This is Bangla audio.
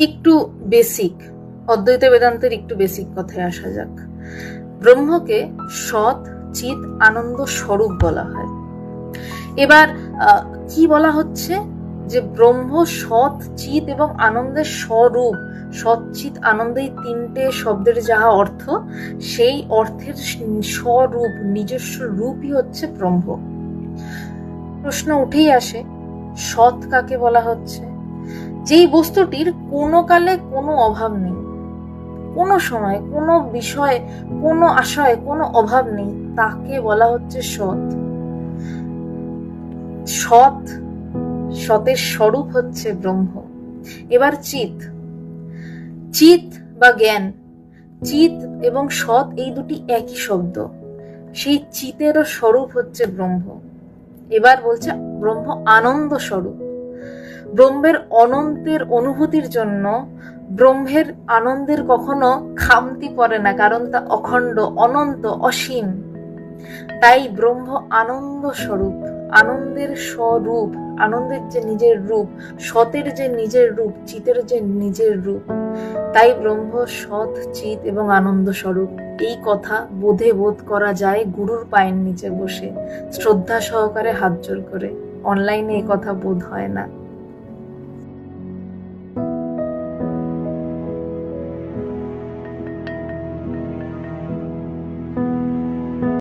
একটু বেসিক অদ্বৈত বেদান্তের একটু বেসিক কথায় আসা যাক। ব্রহ্মকে সৎ চিত আনন্দ স্বরূপ বলা হয়। এবার কি বলা হচ্ছে? যে ব্রহ্ম সৎ চিত এবং আনন্দের স্বরূপ সচ্চিত আনন্দ এই তিনটে শব্দের যাহা অর্থ, সেই অর্থের স্বরূপ, নিজস্ব রূপই হচ্ছে ব্রহ্ম। প্রশ্ন উঠেই আসে, সৎ কাকে বলা হচ্ছে? যেই বস্তুটির কোনো কালে কোনো অভাব নেই। কোনো সময়, কোনো বিষয়ে, কোনো আশয় কোনো অভাব নেই, তাকে বলা হচ্ছে সৎ। সৎ, সতের স্বরূপ হচ্ছে ব্রহ্ম। এবার চিত চিত বা জ্ঞান। চিত এবং সৎ এই দুটি একই শব্দ। সেই চিতেরও স্বরূপ হচ্ছে ব্রহ্ম। এবার বলছে ব্রহ্ম আনন্দ স্বরূপ। ব্রহ্মের অনন্তের অনুভূতির জন্য ব্রহ্মের আনন্দের কখনো খামতি পড়ে না, কারণ তা অখণ্ড, অনন্ত, অসীম। তাই ব্রহ্ম আনন্দ স্বরূপ, আনন্দের স্বরূপ, আনন্দের যে নিজের রূপ, সতের যে নিজের রূপ, চিতের যে নিজের রূপ, তাই ব্রহ্ম সৎ, চিত এবং আনন্দ স্বরূপ। এই কথা বোধে বোধ করা যায় গুরুর পায়ের নিচে বসে, শ্রদ্ধা সহকারে হাত জোর করে। অনলাইনে এই কথা বোধ হয় না।